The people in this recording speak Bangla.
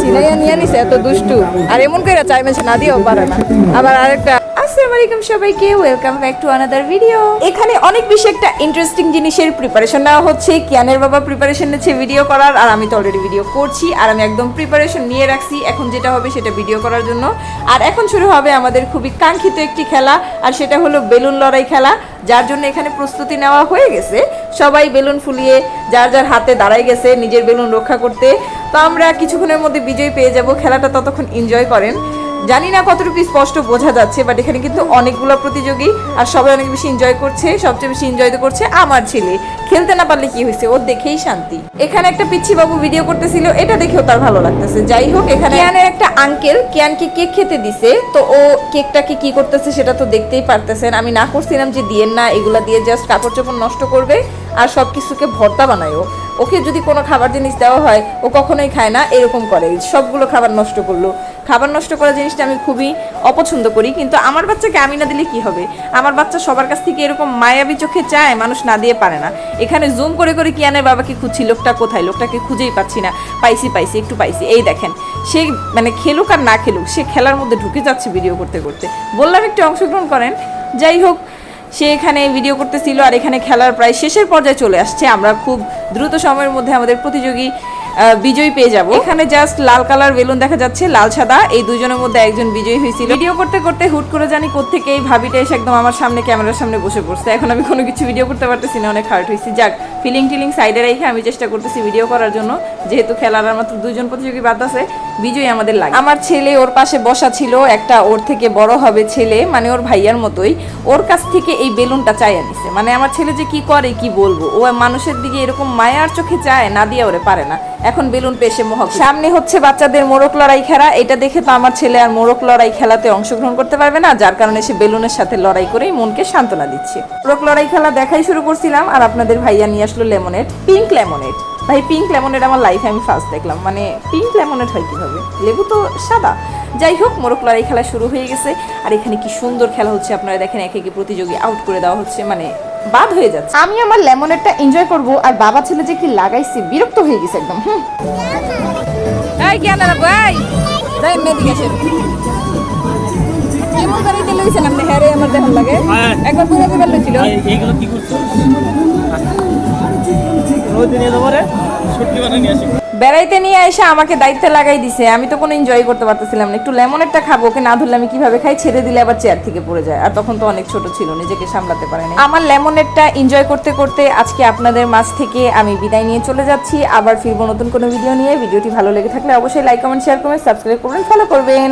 সিনাইয়া নিয়ে নিছে, এত দুষ্টু। আর এমন করে চাই মেশে না দিয়েও পারে না। আবার আরেকটা আসসালামু আলাইকুম সবাইকে welcome back to another video এখানে অনেক বেশি একটা ইন্টারেস্টিং জিনিসের প্রিপারেশন নেওয়া হচ্ছে। কিয়ানের বাবা প্রিপারেশন নিচ্ছে ভিডিও করার, আর আমি তো অলরেডি ভিডিও করছি, আর আমি একদম প্রিপারেশন নিয়ে রাখছি। এখন যেটা হবে সেটা ভিডিও করার জন্য। আর এখন শুরু হবে আমাদের খুবই কাঙ্ক্ষিত একটি খেলা, আর সেটা হলো বেলুন লড়াই খেলা, যার জন্য এখানে প্রস্তুতি নেওয়া হয়ে গেছে। সবাই বেলুন ফুলিয়ে, যার যার হাতে দাঁড়ায় গেছে নিজের বেলুন রক্ষা করতে। তো আমরা কিছুক্ষণের মধ্যে বিজয় পেয়ে যাব। খেলাটা ততক্ষণ এনজয় করেন। জানি না কতটুকু স্পষ্ট বোঝা যাচ্ছে বাট এখানে কিন্তু অনেকগুলো প্রতিযোগী আর সবাই অনেক বেশি এনজয় করছে, সবচেয়ে বেশি এনজয় তো করছে আমার ছেলে। খেলতে না পারলে কি হয়েছে? ওর দেখেই শান্তি। এখানে একটা পিচ্ছি বাবু ভিডিও করতেছিল, এটা দেখেও তার ভালো লাগতেছে। যাই হোক, এখানে কিয়ানের একটা আঙ্কেল কিয়ানকে কেক খেতে দিছে, তো ও কেকটাকে কি করতেছে সেটা তো দেখতেই পারতেছেন। আমি না করছিলাম যে দিয়েন না, এগুলা দিয়ে জাস্ট কাপড় চোপড় নষ্ট করবে আর সব কিছুকে ভর্তা বানায় ও। ওকে যদি কোনো খাবার জিনিস দেওয়া হয়, ও কখনোই খায় না, এরকম করে। সবগুলো খাবার নষ্ট করল। খাবার নষ্ট করা জিনিসটা আমি খুবই অপছন্দ করি, কিন্তু আমার বাচ্চাকে আমি না দিলে কি হবে? আমার বাচ্চা সবার কাছ থেকে এরকম মায়াবী চোখে চায়, মানুষ না দিয়ে পারে না। এখানে জুম করে করে কিয়ানের বাবাকে খুঁজছি, লোকটা কোথায়? লোকটাকে খুঁজেই পাচ্ছি না। পাইছি পাইছি, একটু পাইছি। এই দেখেন, সে মানে খেলুক আর না খেলুক, সে খেলার মধ্যে ঢুকে যাচ্ছে ভিডিও করতে করতে। বললাম একটু অংশগ্রহণ করেন। যাই হোক, সে এখানে ভিডিও করতেছিল আর এখানে খেলার প্রায় শেষের পর্যায়ে চলে আসছে। আমরা খুব দ্রুত সময়ের মধ্যে আমাদের প্রতিযোগী বিজয়ী পেয়ে যাব। এখানে জাস্ট লাল কালার বেলুন দেখা যাচ্ছে, লাল সাদা। এই দুজনের মধ্যে একজন বিজয়ী হয়েছিল। ভিডিও করতে করতে হুট করে জানি কোত্থেকে এই ভাবিটা এসে একদম আমার সামনে, ক্যামেরার সামনে বসে পড়ছে। এখন আমি কোনো কিছু ভিডিও করতে পারতেছি না, অনেক হার্ট হয়েছি। যাক ফিলিং টিলিং সাইডে রেখে আমি চেষ্টা করতেছি ভিডিও করার জন্য। যেহেতু খেলার মাত্র দুজন প্রতিযোগী বাদ আছে, বিজয়ী আমাদের লাগে। আমার ছেলে ওর পাশে বসা ছিল, একটা ওর থেকে বড় হবে ছেলে মানে ওর ভাইয়ার মতোই। ওর কাছ থেকে এই বেলুনটা চাই আনিছে। মানে আমার ছেলে যে কি করে, কি বলব? ও মানুষের দিকে এরকম মায়ার চোখে চায়, না দিয়ে ওরে পারে না। এখন বেলুন পেশে মহক সামনে হচ্ছে বাচ্চাদের মোরক লড়াই খেলা। এটা দেখে তো আমার ছেলে আর মোরক লড়াই খেলাতে অংশগ্রহণ করতে পারবে না, যার কারণে সে বেলুনের সাথে লড়াই করেই মনকে সান্ত্বনা দিচ্ছে। মোরক লড়াই খেলা দেখাই শুরু করছিলাম, আর আপনাদের ভাইয়া নিয়ে আসলো লেমনেড পিঙ্ক লেমনেড ভাই পিঙ্ক লেমনেড আমার লাইফে আমি ফার্স্ট দেখলাম। মানে পিঙ্ক লেমনেড হয় কীভাবে? লেবু তো সাদা। যাই হোক মোরক লড়াই খেলা শুরু হয়ে গেছে। আর এখানে কি সুন্দর খেলা হচ্ছে, আপনারা দেখেন, একে একে প্রতিযোগী আউট করে দেওয়া হচ্ছে। মানে বাদ হয়ে যাচ্ছে। আমি আমার লেমনেডটা এনজয় করব আর বাবা ছেলে যে কি লাগাইছে বিরক্ত হয়ে গেছে একদম হুম। এই জ্ঞান রাখব এই। যাই মেদিকে আসেন কেমন করে দিলে দিছেন আপনি হ্যাঁ রে আমার দেখার লাগে। হ্যাঁ। একবার পুরো দিবার এইগুলো কি করছ? রোদ নিয়ে যাব রে ছুটকি বানিয়ে নিয়ে আসি। বেড়াইতে নিয়ে এসে আমাকে দায়িত্বে লাগাই দিছে। আমি তো কোনো এনজয় করতে পারতেছিলাম না। একটু লেমনেরটা খাব ওকে না ধরলে আমি কীভাবে খাই? ছেড়ে দিলে আবার চেয়ার থেকে পড়ে যায়। আর তখন তো অনেক ছোট ছিল, নিজেকে সামলাতে পারেনি। আমার লেমনেরটা এনজয় করতে করতে আজকে আপনাদের মাছ থেকে আমি বিদায় নিয়ে চলে যাচ্ছি। আবার ফিরবো নতুন কোনো ভিডিও নিয়ে। ভিডিওটি ভালো লেগে থাকলে অবশ্যই লাইক কমেন্ট শেয়ার করবেন সাবস্ক্রাইব করবেন। ফলো করবেন।